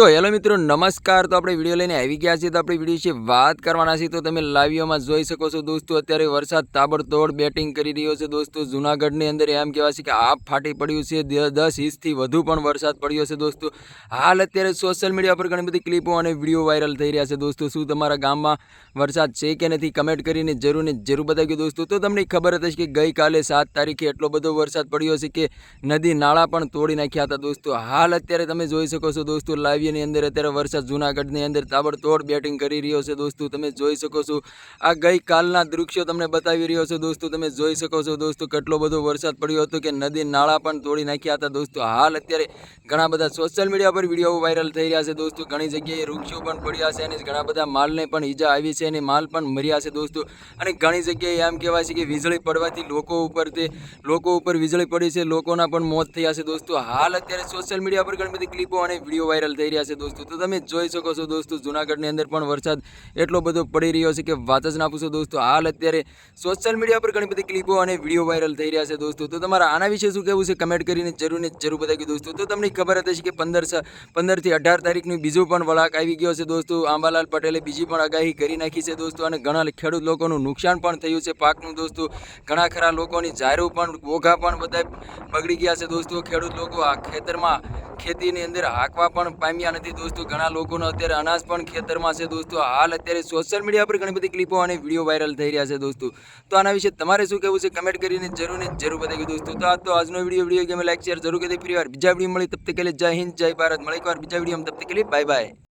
તો હેલો મિત્રો, નમસ્કાર. તો આપણે વીડિયો લઈને આવી ગયા છીએ. તો આપણે વીડિયો વિશે વાત કરવાના છીએ. તો તમે લાઈવમાં જોઈ શકો છો દોસ્તો, અત્યારે વરસાદ તાબડતોડ બેટિંગ કરી રહ્યો છે દોસ્તો. જુનાગઢની અંદર એમ કહેવાય છે કે આપ ફાટી પડ્યું છે. દસ ઇંચથી વધુ પણ વરસાદ પડ્યો છે દોસ્તો. હાલ અત્યારે સોશિયલ મીડિયા પર ઘણી બધી ક્લિપો અને વીડિયો વાયરલ થઈ રહ્યા છે દોસ્તો. શું તમારા ગામમાં વરસાદ છે કે નથી? કમેન્ટ કરીને જરૂર ને જરૂર બતાવ્યું દોસ્તો. તો તમને ખબર હતી કે ગઈકાલે સાત તારીખે એટલો બધો વરસાદ પડ્યો છે કે નદી નાળા પણ તોડી નાખ્યા હતા દોસ્તો. હાલ અત્યારે તમે જોઈ શકો છો દોસ્તો લાઈવની અંદર અત્યારે વરસાદ જુનાગઢની અંદર તાબડતોડ બેટિંગ કરી રહ્યો છે દોસ્તો, તમે જોઈ શકો છો. આ ગઈકાલના દૃશ્યો તમને બતાવી રહ્યો છે દોસ્તો, તમે જોઈ શકો છો દોસ્તો કેટલો બધો વરસાદ પડ્યો હતો કે નદી નાળા પણ તોડી નાખ્યા હતા દોસ્તો. હાલ અત્યારે ઘણા બધા સોશિયલ મીડિયા પર વીડિયો વાયરલ થઈ રહ્યા છે દોસ્તો. ઘણી જગ્યાએ વૃક્ષો પણ પડ્યા છે અને ઘણા બધા માલને પણ ઈજા આવી છે અને માલ પણ મર્યા છે દોસ્તો. અને ઘણી જગ્યાએ એમ કહેવાય છે કે વીજળી પડવાથી લોકો ઉપર તે, લોકો ઉપર વીજળી પડી છે, લોકોના પણ મોત થયા છે દોસ્તો. હાલ અત્યારે સોશિયલ મીડિયા પર ઘણી બધી ક્લિપો અને વીડિયો વાયરલ થઈ રહ્યા છે દોસ્તો. તો તમે જોઈ શકો છો દોસ્તો, જુનાગઢની અંદર પણ વરસાદ એટલો બધો પડી રહ્યો છે કે વાત જ ના પૂછો દોસ્તો. હાલ અત્યારે સોશિયલ મીડિયા પર ઘણી બધી ક્લિપો અને વીડિયો વાયરલ થઈ રહ્યા છે દોસ્તો. તો તમારા આના વિશે શું કહેવું છે કમેન્ટ કરીને જરૂર ને જરૂર બતાવી દોસ્તો. તો તમને ખબર હતી કે પંદર પંદરથી અઢાર તારીખનું બીજું પણ વળાક આવી ગયો છે દોસ્તો. આંબાલાલ પટેલે બીજી પણ આગાહી કરી નાખી છે દોસ્તો અને ઘણા ખેડૂત લોકોનું નુકસાન પણ થયું છે પાકનું દોસ્તો. ઘણા ખરા લોકોની જારું પણ ઓઘા પણ બધા બગડી ગયા છે દોસ્તો. ખેડૂત લોકો આ ખેતરમાં ખેતીની અંદર હાંકવા પણ પામ્યા નથી દોસ્તો. ઘણા લોકોનો અત્યારે અનાજ પણ ખેતરમાં છે દોસ્તો. હાલ અત્યારે સોશિયલ મીડિયા પર ઘણી બધી ક્લિપો અને વીડિયો વાયરલ થઈ રહ્યા છે દોસ્તો. તો આના વિશે તમારે શું કહેવું છે? કમેન્ટ કરીને જરૂર ને જરૂર બતાવી દોસ્તો. તો આ તો આજનો વીડિયો વીડિયો ગમે લાઈક શેર જરૂર કરી ફરી વાર બીજા વીડિયો મળી. તબ તક જય હિન્દ, જય ભારત. મળી એક વાર બીજા વીડિયો તબ તક બાય બાય